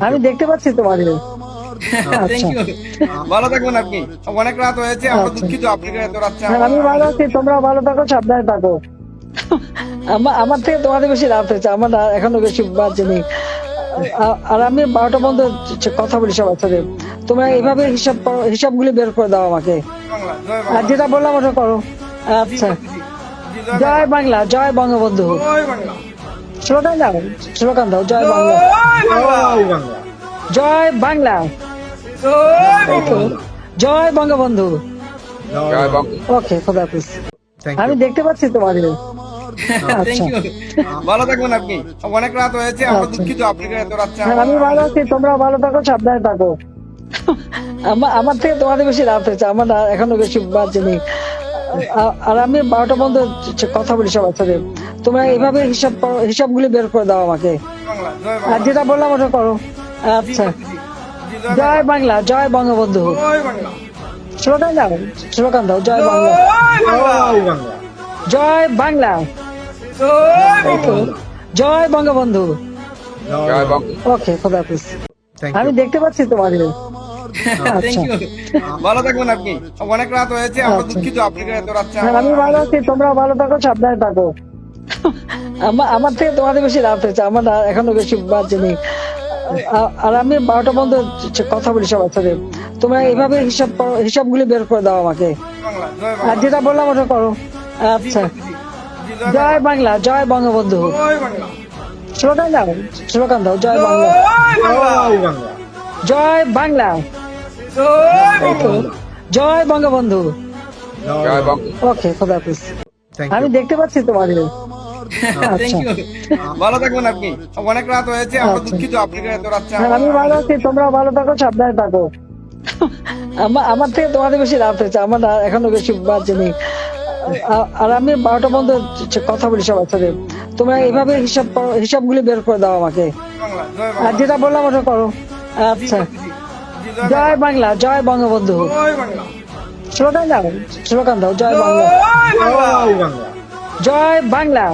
আমি দেখতে পাচ্ছি তোমাদের। ভালো থাকবেন আপনি। অনেক রাত হয়েছে আমরা আচ্ছা। দুঃখিত আপনি এত রাত হ্যাঁ, আমি ভালো আছি তোমরা ভালো থাকো সাবধানে থাকো। আমার আমার থেকে তোমাদের বেশি রাত হয়েছে আমার আর এখনও বেশি বাজেনি। আ- আর আমি বারোটা বন্ধ কথা বলি সবার সাথে তোমরা এইভাবে হিসাব করো- হিসাবগুলি বের করে দাও আমাকে। আর যেটা বললাম ওটা করো। আচ্ছা। জয় জয় বাংলা জয় বঙ্গবন্ধু। জয় বাংলা। স্লোগান দাও স্লোগান দাও জয় বাংলা। জয় বাংলা। জয় বাংলা। জয় বাংলা। জয় বাংলা। জয় বঙ্গবন্ধু। ওকে খোদা হাফিজ। আমি দেখতে পাচ্ছি তোমাদের। ভালো থাকবেন আপনি। অনেক রাত হয়েছে আমরা আচ্ছা। দুঃখিত আপনি এত রাত হ্যাঁ, আমি ভালো আছি তোমরা ভালো থাকো সাবধানে থাকো। আমার আমার থেকে তোমাদের বেশি রাত হয়েছে আমার এখনও বেশি বাজেনি। আ- আর আমি বারোটা বন্ধ কথা বলি সবার সাথে। তোমরা এইভাবে হিসাব করো- হিসাবগুলি বের করে দাও আমাকে। আর যেটা বললাম ওটা করো। আচ্ছা। জয় জয় বাংলা জয় বঙ্গবন্ধু। জয় স্লোগান দাও স্লোগান দাও জয় বাংলা। জয় বাংলা। জয় বঙ্গবন্ধু। ওকে খোদা হাফিজ। আমি দেখতে পাচ্ছি তোমাদের ভালো থাকবেন আপনি। অনেক রাত হয়েছে আমরা আচ্ছা। দুঃখিত। আপনি এত রাত হ্যাঁ, আমি ভালো আছি তোমরা ভালো থাকো সাবধানে থাকো। আমার আমার থেকে তোমাদের বেশি রাত হয়েছে আমার এখনও বেশি বাজেনি আ- আর আমি বারোটা বন্ধ কথা বলি সবার সাথে। তোমরা এইভাবে হিসাব করো- হিসাবগুলি বের করে দাও আমাকে। আর যেটা বললাম ওটা করো। আচ্ছা। জয় বাংলা জয় বঙ্গবন্ধু। জয় বাংলা স্লোগান দাও স্লোগান দাও জয় বাংলা। জয় বাংলা। জয় বাংলা। জয় বাংলা জয় বাংলা। জয় বঙ্গবন্ধু ওকে খোদা হাফিজ। আমি দেখতে পাচ্ছি তোমাদের। থ্যাংক ভালো থাকবেন আপনি। অনেক রাত হয়েছে আমরা আচ্ছা। দুঃখিত আপনি এত রাত হ্যাঁ, আমি ভালো আছি তোমরা ভালো থাকো সাবধানে থাকো। আমার আমার থেকে তোমাদের বেশি রাত হয়েছে আমার আর এখনও বেশি বাজেনি। আ- আর আমি বারোটা বন্ধ কথা বলি সবার সাথে তোমরা এইভাবে হিসাব করো- হিসাবগুলি বের করে দাও আমাকে। আর যেটা বললাম ওটা করো। আচ্ছা। জয় জয় বাংলা জয় বঙ্গবন্ধু। জয় বাংলা। স্লোগান দাও স্লোগান দাও জয় বাংলা। জয় বাংলা।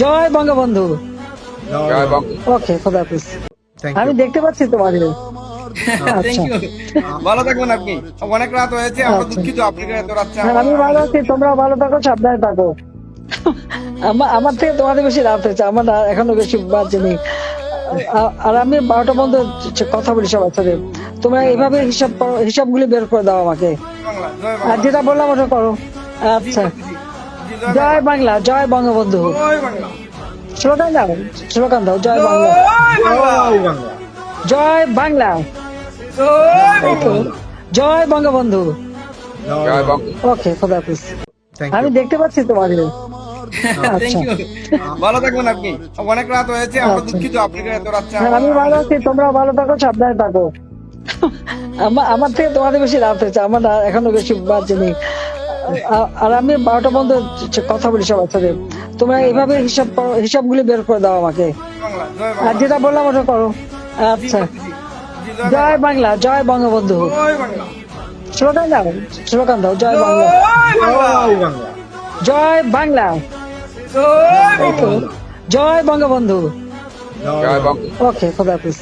জয় বাংলা। বঙ্গবন্ধু। ওকে খোদা হাফিজ। আমি দেখতে পাচ্ছি তোমাদের। থ্যাংক ভালো থাকবেন আপনি। অনেক রাত হয়েছে আমরা আচ্ছা। দুঃখিত আপনি এত রাত হ্যাঁ, আমি ভালো আছি তোমরা ভালো থাকো সাবধানে থাকো। আমার থেকে তোমাদের বেশি রাত হয়েছে আমার এখনও বেশি বাজেনি। আ- আর আমি বারোটা বন্ধ কথা বলি সবার সাথে। তোমরা এইভাবে হিসাব করো- হিসাবগুলি বের করে দাও আমাকে। জয় আর যেটা বললাম ওটা করো। আচ্ছা। জয় বাংলা জয় বঙ্গবন্ধু। জয় স্লোগান দাও স্লোগান দাও জয় বাংলা। জয় বাংলা। জয় বাংলা জয় বাংলা। জয় বাংলা জয় বঙ্গবন্ধু ওকে খোদা হাফিজ আমি দেখতে পাচ্ছি তোমাদের ভালো থাকবেন আপনি। অনেক রাত হয়েছে আমরা আচ্ছা। দুঃখিত আপনি এত রাত হ্যাঁ, আমি ভালো আছি তোমরা ভালো থাকো সাবধানে থাকো। আমার আমার থেকে তোমাদের বেশি রাত হয়েছে আমার এখনও বেশি বাজেনি আ- আর আমি বারোটা বন্ধ কথা বলি সবার সাথে। তোমরা এইভাবে হিসাব হিসাবগুলি বের করে দাও আমাকে। আর যেটা বললাম ওটা করো। আচ্ছা। জয় জয় বাংলা জয় বঙ্গবন্ধু। জয় স্লোগান দাও স্লোগান দাও জয় বাংলা। জয় বাংলা। জয় বঙ্গবন্ধু। জয় বঙ্গবন্ধু। ওকে খোদা হাফিজ